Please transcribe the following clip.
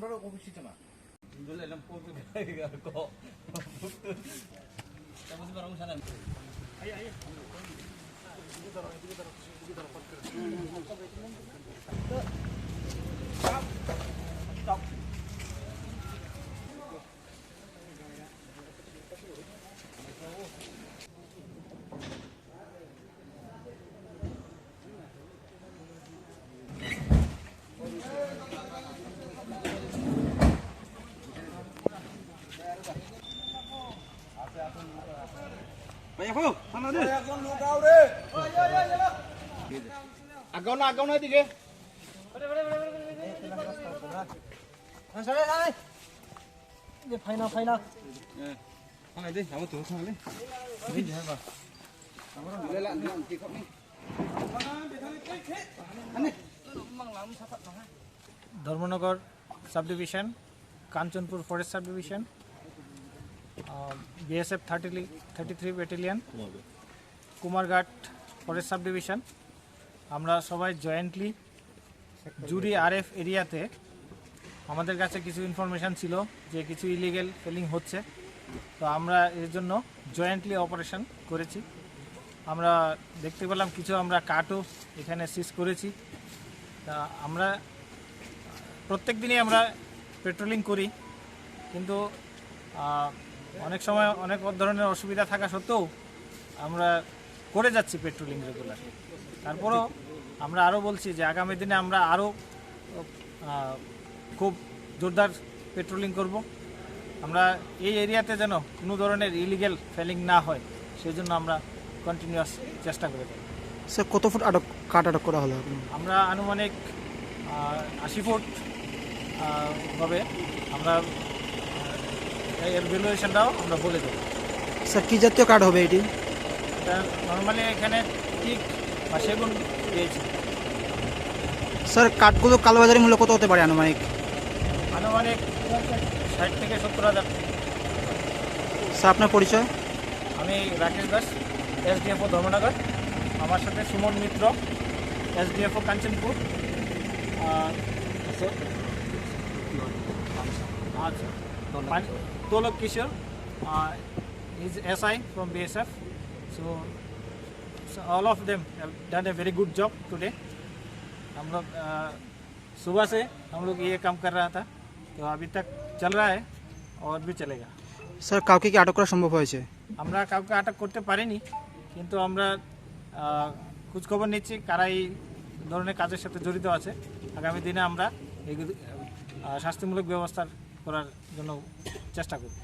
আমরা office-잖아. Dulu lang po ko. Tapos parang sana. আগাও না আগাও না এদিকে ফাইনা ফাইনা Dharmanagar sub division Kanchanpur forest sub division BSF thirty thirty three battalion, Kumarghat forest sub division আমরা সবাই জয়েন্টলি জুরি RF এরিয়াতে আমাদের কাছে কিছু ইনফরমেশান ছিল যে কিছু ইলিগেল ফেলিং হচ্ছে। তো আমরা এর জন্য জয়েন্টলি অপারেশন করেছি। আমরা দেখতে পেলাম কিছু আমরা কাটও এখানে সিজ করেছি। তা আমরা প্রত্যেক দিনই আমরা পেট্রোলিং করি। কিন্তু অনেক সময় অনেক ধরনের অসুবিধা থাকা সত্ত্বেও আমরা করে যাচ্ছি পেট্রোলিং রেগুলার তারপরও আমরা আরও বলছি যে আগামী দিনে আমরা আরও খুব জোরদার পেট্রোলিং করব। আমরা এই এরিয়াতে যেন কোনো ধরনের ইলিগেল ফেলিং না হয় সেই জন্য আমরা কন্টিনিউয়াস চেষ্টা করে থাকি স্যার কত ফুট আটক কাট আটক করা হলো আমরা আনুমানিক আশি ফুট হবে। আমরা এর ভ্যালুয়েশনটাও আমরা বলে দেবো। স্যার কি জাতীয় কাঠ হবে এটি? এটা নর্মালি এখানে ঠিক বা সেগুন পেয়েছি স্যার কাঠগুলো কালোবাজারি মূল্য কত হতে পারে আনুমানিক? আনুমানিক ষাট থেকে সত্তর হাজার। স্যার আপনার পরিচয়? আমি রাকেশ দাস এসডিএফও ধর্মনগর। আমার সাথে সুমন মিত্র এসডিএফও কাঞ্চনপুর। আর আছে- আচ্ছা। পান- দোলক Kishore is S I from B S F so all of them done a very good job today हम लोग अ, सुबह से हम लोग ये काम कर रहा था तो अभी तक चल रहा है और भी चलेगा স্যার কাউকে কি আটক করা সম্ভব হয়েছে আমরা কাউকে আটক করতে পারিনি কিন্তু আমরা আহ, খোঁজখবর নিচ্ছি কারা এই ধরনের কাজের সাথে জড়িত আছে আগামী দিনে আমরা এই শাস্তিমূলক ব্যবস্থা করার জন্য চেষ্টা করব।